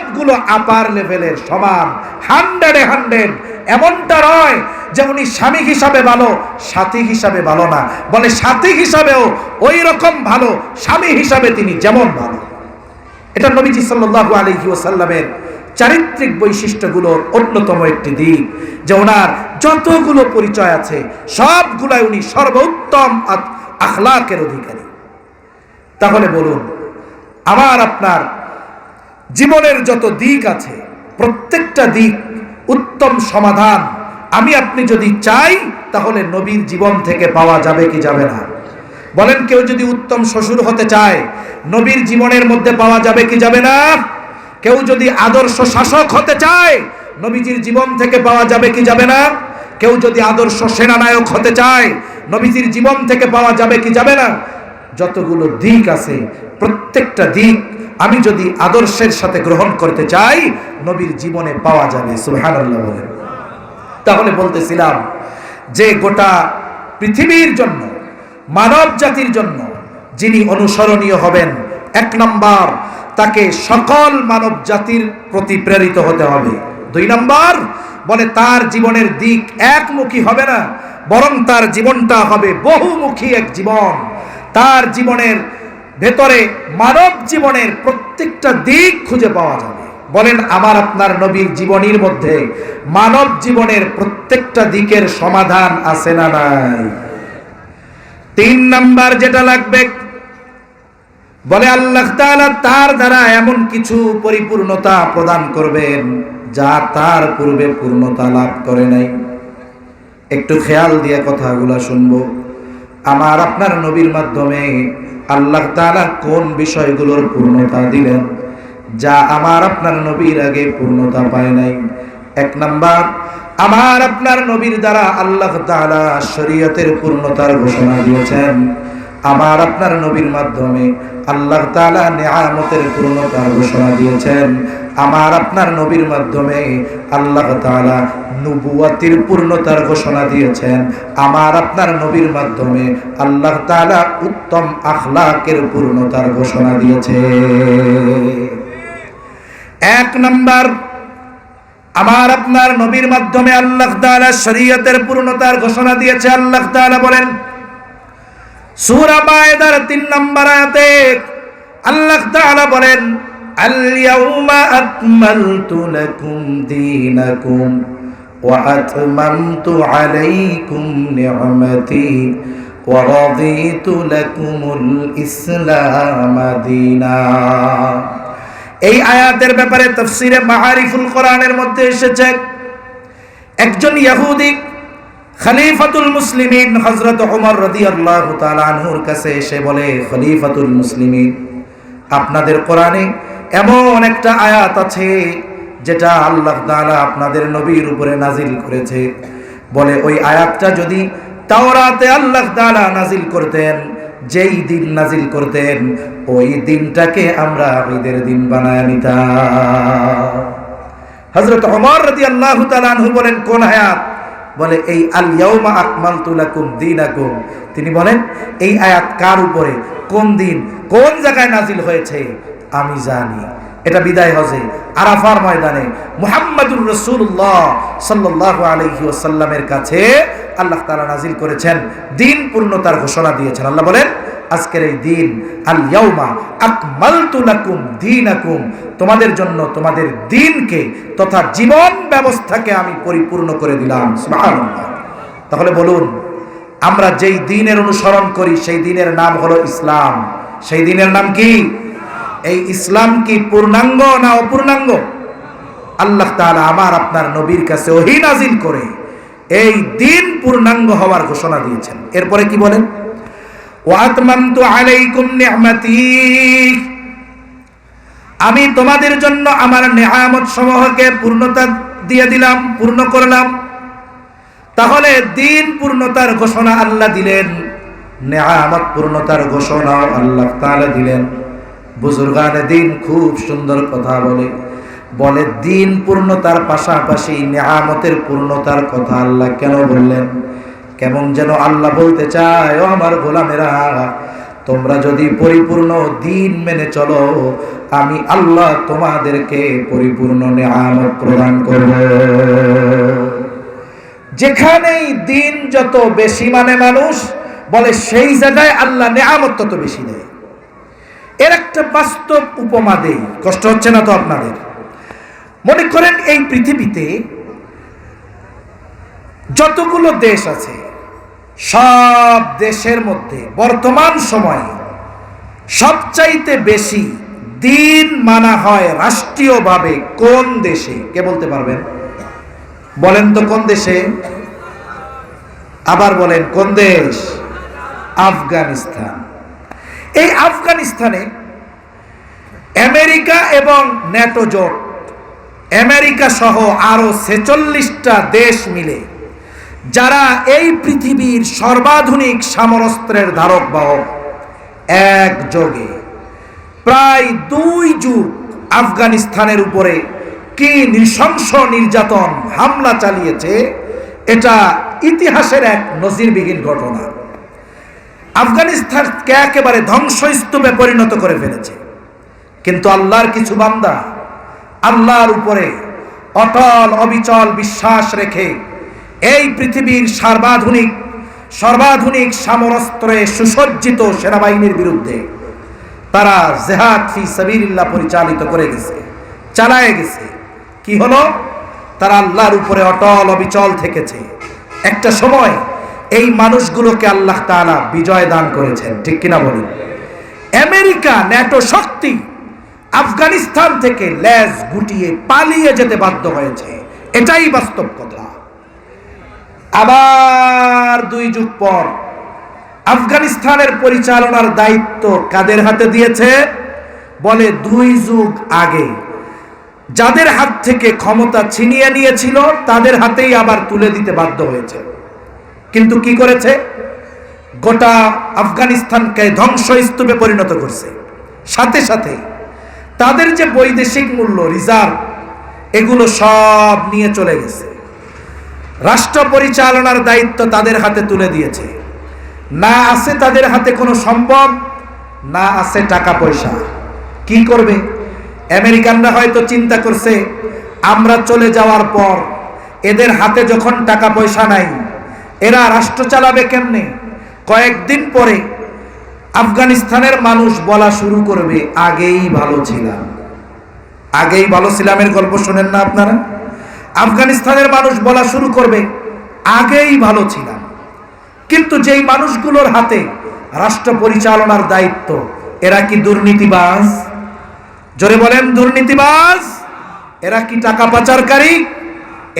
সবগুলো আপার লেভেলের সমান, হান্ড্রেডে হান্ড্রেড। এমনটা নয় যে উনি স্বামী হিসাবে ভালো, সাথী হিসাবে ভালো না। বলে সাথী হিসাবেও ওই রকম ভালো, স্বামী হিসাবে তিনি যেমন ভালো। এটা নবীজি সাল্লাল্লাহু আলাইহি ওয়াসাল্লামের চারিত্রিক বৈশিষ্ট্যগুলোর অন্যতম একটি দিক, যে ওনার যতগুলো পরিচয় আছে, সবগুলাই উনি সর্বোত্তম আখলাকের অধিকারী। তাহলে বলুন, আমার আপনার জীবনের যত দিক আছে, প্রত্যেকটা দিক উত্তম সমাধান আমি আপনি যদি চাই, তাহলে নবীর জীবন থেকে পাওয়া যাবে কি যাবে না? বলেন কেউ যদি উত্তম শ্বশুর হতে চায়, নবীর জীবনের মধ্যে পাওয়া যাবে কি যাবে না? কেউ যদি আদর্শ শাসক হতে চায়, নবীজির জীবন থেকে পাওয়া যাবে কি যাবে না? কেউ যদি আদর্শ সেনানায়ক হতে চায়, নবীজির জীবন থেকে পাওয়া যাবে কি যাবে না? যতগুলো দিক আছে, প্রত্যেকটা দিক আমি যদি আদর্শের সাথে গ্রহণ করতে চাই, নবীর জীবনে পাওয়া যাবে, সুবহানাল্লাহ বলেন। তাহলে বলতেছিলাম যে গোটা পৃথিবীর জন্য, মানব জাতির জন্য যিনি অনুসরণীয় হবেন, এক নম্বর তাকে সকল মানব জাতির প্রতি প্রেরিত হতে হবে। দুই নম্বর বলে তার জীবনের দিক একমুখী হবে না, বরং তার জীবনটা হবে বহুমুখী এক জীবন। তার জীবনের ভেতরে মানব জীবনের প্রত্যেকটা দিক খুঁজে পাওয়া যাবে। বলেন, আমার আপনার নবীর জীবনীর মধ্যে মানব জীবনের প্রত্যেকটা দিকের সমাধান আছে না নাই? তিন নাম্বার যেটা লাগবে, বলে, আল্লাহ তার দ্বারা এমন কিছু পরিপূর্ণতা প্রদান করবেন যা তার পূর্বে পূর্ণতা লাভ করে নাই। একটু খেয়াল দিয়ে কথাগুলো শুনব। আমার আপনার নবীর মাধ্যমে আল্লাহ তালা কোন বিষয়গুলোর পূর্ণতা দিলেন? যা আমার আপনার নবীর আগে পূর্ণতা পায় নাই। এক নাম্বার, আমার আপনার নবীর দ্বারা আল্লাহ তালা শরীয়তের পূর্ণতার ঘোষণা দিয়েছেন। আমার আপনার নবীর মাধ্যমে আল্লাহ তাআলা নিয়ামতের পূর্ণতার ঘোষণা দিয়েছেন। আমার আপনার নবীর মাধ্যমে আল্লাহ তাআলা নবুয়াতির পূর্ণতার ঘোষণা দিয়েছেন। আমার আপনার নবীর মাধ্যমে আল্লাহ তাআলা উত্তম আখলাকের পূর্ণতার ঘোষণা দিয়েছে। এক নম্বর আমার আপনার নবীর মাধ্যমে আল্লাহ তাআলা শরীয়তের পূর্ণতার ঘোষণা দিয়েছে। আল্লাহ তাআলা বলেন সূরা মায়েদার 3 নম্বর আয়াতে আল্লাহ তাআলা বলেন আল ইয়াউমা আকমালতু লাকুম দীনাকুম ওয়া আতমামতু আলাইকুম নি'মাতি ওয়া রাদিতু লাকুমুল ইসলাম দীনা। এই আয়াতের ব্যাপারে তফসিরে মাহারিফুল কোরআনের মধ্যে এসেছে, একজন ইহুদি খলিফাতুল মুসলিমিন হযরত ওমর রাদিয়াল্লাহু তাআলা আনহুর কাছে এসে বলে, খলিফাতুল মুসলিমিন, আপনাদের কোরআনে এমন একটা আয়াত আছে যেটা আল্লাহ তাআলা আপনাদের নবীর উপরে নাজিল করেছে। বলে, ওই আয়াতটা যদি তাওরাতে আল্লাহ তাআলা নাজিল করতেন, যেই দিন নাজিল করতেন, ওই দিনটাকে আমরা ঈদের দিন বানায় নিতাম। হযরত ওমর রাদিয়াল্লাহু তাআলা আনহু বলেন, কোন আয়াত? বলে, এই আলিয়াউমা আকমাল তুলাকুম দিন তিনি বলেন, এই আয়াত কার উপরে? কোন দিন? কোন জায়গায় নাজিল হয়েছে? আমি জানি। এটা বিদায় হজে, আরাফার ময়দানে মুহাম্মাদুর রসুল্লাহ সাল্লাহ আলহি ওসাল্লামের কাছে আল্লাহ তালা নাজিল করেছেন, দিন পূর্ণতার ঘোষণা দিয়েছেন। আল্লাহ বলেন আজকের এই দিন আল ইয়াউমা আকমালতু লাকুম দীনাকুম। তোমাদের জন্য তোমাদের দিনকে তথা জীবন ব্যবস্থাকে আমি পরিপূর্ণ করে দিলাম। তাহলে বলুন, আমরা যেই দিনের অনুসরণ করি, সেই দিনের নাম হলো ইসলাম। সেই দিনের নাম কি? এই ইসলাম কি পূর্ণাঙ্গ না অপূর্ণাঙ্গ? আল্লাহ তাআলা আমার আপনার নবীর কাছে ওহী নাজিল করে এই দিন পূর্ণাঙ্গ হওয়ার ঘোষণা দিয়েছেন। এরপরে কি বলেন? আমি তোমাদের জন্য আমার নেহামত সমূহকে পূর্ণতা দিয়ে দিলাম, পূর্ণ করলাম। তাহলে দিন পূর্ণতার ঘোষণা আল্লাহ দিলেন। নেয়ামত পূর্ণতার ঘোষণা আল্লাহ তাআলা দিলেন। বুজুর্গানে দিন খুব সুন্দর কথা বলে। বলে, দিন পূর্ণতার পাশাপাশি নেহামতের পূর্ণতার কথা আল্লাহ কেন বললেন? কেমন যেন আল্লাহ বলতে চায়, ও আমার গোলামেরা, তোমরা যদি পরিপূর্ণ দিন মেনে চলো, আমি আল্লাহ তোমাদেরকে পরিপূর্ণ নিয়ামত প্রদান করব। যেখানেই দিন যত বেশি মানে মানুষ, বলে সেই জায়গায় আল্লাহ নেয়ামত তত বেশি দেয়। এর একটা বাস্তব উপমা দেই, কষ্ট হচ্ছে না তো আপনাদের? মনে করেন এই পৃথিবীতে যতগুলো দেশ আছে সব দেশের মধ্যে বর্তমান সময়ে সবচাইতে বেশি দিন মানা হয় রাষ্ট্রীয়ভাবে কোন দেশে? কে বলতে পারবেন? বলেন তো কোন দেশে? আবার বলেন, কোন দেশ? আফগানিস্তান। এই আফগানিস্তানে আমেরিকা এবং ন্যাটো জোট আমেরিকা সহ আরও ছেচল্লিশটা দেশ মিলে যারা এই পৃথিবীর সর্বাধুনিক সামরস্ত্রের ধারক বাহক একযোগে প্রায় দুই যুগ আফগানিস্তানের উপরে কি নৃশংস নির্যাতন, হামলা চালিয়েছে, এটা ইতিহাসের এক নজিরবিহীন ঘটনা। আফগানিস্তানকে একেবারে ধ্বংসস্তূপে পরিণত করে ফেলেছে। কিন্তু আল্লাহর কিছু বান্দা আল্লাহর উপরে অটল অবিচল বিশ্বাস রেখে এই পৃথিবীর সর্বাধুনিক সর্বাধুনিক সামরস্ত্রে সুসজ্জিত সেনাবাহিনীর বিরুদ্ধে তারা জেহাদ ফি সাবিল্লাহ পরিচালিত করে গেছে, চালায় গেছে। কি হলো? তারা আল্লাহর উপরে অটল অবিচল থেকেছে। একটা সময় এই মানুষগুলোকে আল্লাহ তাআলা বিজয় দান করেছেন, ঠিক কিনা বলি আমেরিকা, ন্যাটো শক্তি আফগানিস্তান থেকে লেজ গুটিয়ে পালিয়ে যেতে বাধ্য হয়েছে। এটাই বাস্তব কথা। আবার দুই যুগ পর আফগানিস্তানের পরিচালনার দায়িত্ব কাদের হাতে দিয়েছে? বলে দুই যুগ আগে। যাদের হাত থেকে ক্ষমতা ছিনিয়ে নিয়েছিল, তাদের হাতেই আবার তুলে দিতে বাধ্য হয়েছে। কিন্তু কি করেছে? গোটা আফগানিস্তানকে ধ্বংসস্তূপে পরিণত করছে। সাথে সাথে তাদের যে বৈদেশিক মূল্য, রিজার্ভ, এগুলো সব নিয়ে চলে গেছে। রাষ্ট্র পরিচালনার দায়িত্ব তাদের হাতে তুলে দিয়েছে। না আছে তাদের হাতে কোনো সম্পদ না আছে টাকা পয়সা। কি করবে? আমেরিকানরা হয়তো চিন্তা করছে, আমরা চলে যাওয়ার পর এদের হাতে যখন টাকা পয়সা নাই, এরা রাষ্ট্র চালাবে কেমনে? কয়েকদিন পরে আফগানিস্তানের মানুষ বলা শুরু করবে, আগেই ভালো ছিলাম। আগেই ভালো ছিলামের গল্প শোনেন না আপনারা? আফগানিস্তানের মানুষ বলা শুরু করবে, আগেই ভালো ছিলাম। কিন্তু যেই মানুষগুলোর হাতে রাষ্ট্র পরিচালনার দায়িত্ব, এরা কি দুর্নীতিবাজ? জোরে বলেন, দুর্নীতিবাজ? এরা কি টাকা পাচারকারী?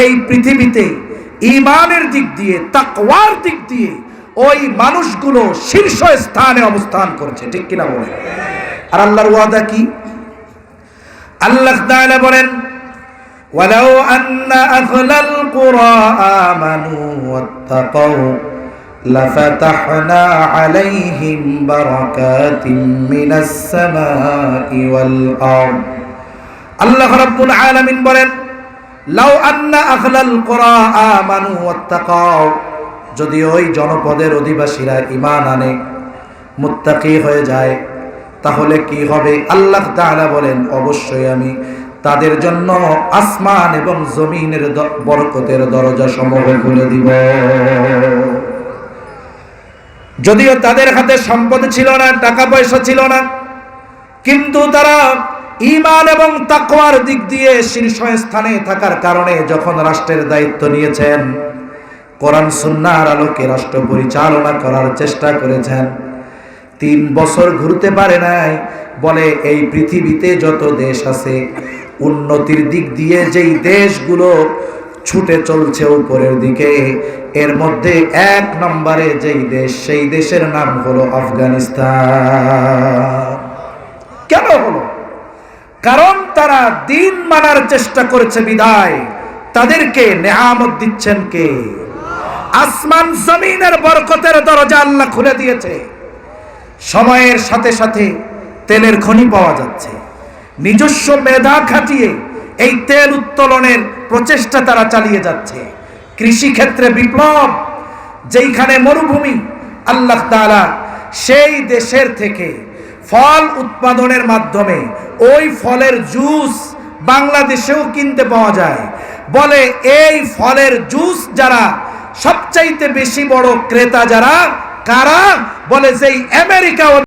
এই পৃথিবীতে ইমানের দিক দিয়ে, তাকওয়ার দিক দিয়ে ওই মানুষগুলো শীর্ষ স্থানে অবস্থান করছে, ঠিক কিনা বলেন? আর আল্লাহর ওয়াদা কি? আল্লাহ বলেন ولو أن أهل القرى آمنوا واتقوا لفتحنا عليهم بركات من السماء والأرض আল্লাহ রাব্বুল আলামিন বলেন লাউ আন্না আহলাল কুরা আমানু ওয়াত্তাকাও যদি ওই জনপদের অধিবাসীরা ঈমান আনে মুত্তাকি হয়ে যায় তাহলে কি হবে আল্লাহ তাআলা বলেন অবশ্যই আমি তাদের জন্য আসমান এবং জমিনের বরকতের দরজা সমূহ খুলে দিব। যদিও তাদের হাতে সম্পদ ছিল না, টাকা পয়সা ছিল না, কিন্তু তারা ইমান এবং তাকওয়ার দিক দিয়ে শীর্ষ স্থানে থাকার কারণে যখন রাষ্ট্রের দায়িত্ব নিয়েছেন, কোরআন, সুন্নাহর আলোকে রাষ্ট্র পরিচালনা করার চেষ্টা করেছেন, তিন বছর ঘুরতে পারে নাই বলে, এই পৃথিবীতে যত দেশ আছে, উন্নতির দিক দিয়ে যেই দেশগুলো ছুটে চলছে উপরের দিকে, এর মধ্যে এক নম্বরে যেই দেশ, সেই দেশের নাম হলো আফগানিস্তান। কেন হলো? কারণ তারা দিন মানার চেষ্টা করেছে বিদায়। তাদেরকে নেহামত দিচ্ছেন কে? আসমান জমিনের বরকতের দরজা আল্লাহ খুলে দিয়েছে। সময়ের সাথে সাথে তেলের খনি পাওয়া যাচ্ছে। নিজস্ব মেধা খাটিয়ে এই তেল উত্তোলনের প্রচেষ্টা তারা চালিয়ে যাচ্ছে। কৃষি ক্ষেত্রে বিপ্লব, যেইখানে মরুভূমি, আল্লাহ তাআলা সেই দেশের থেকে ফল উৎপাদনের মাধ্যমে ওই ফলের জুস বাংলাদেশেও কিনতে পাওয়া যায়। বলে এই ফলের জুস যারা সবচাইতে বেশি বড় ক্রেতা যারা, কারা? বলে যেই আমেরিকা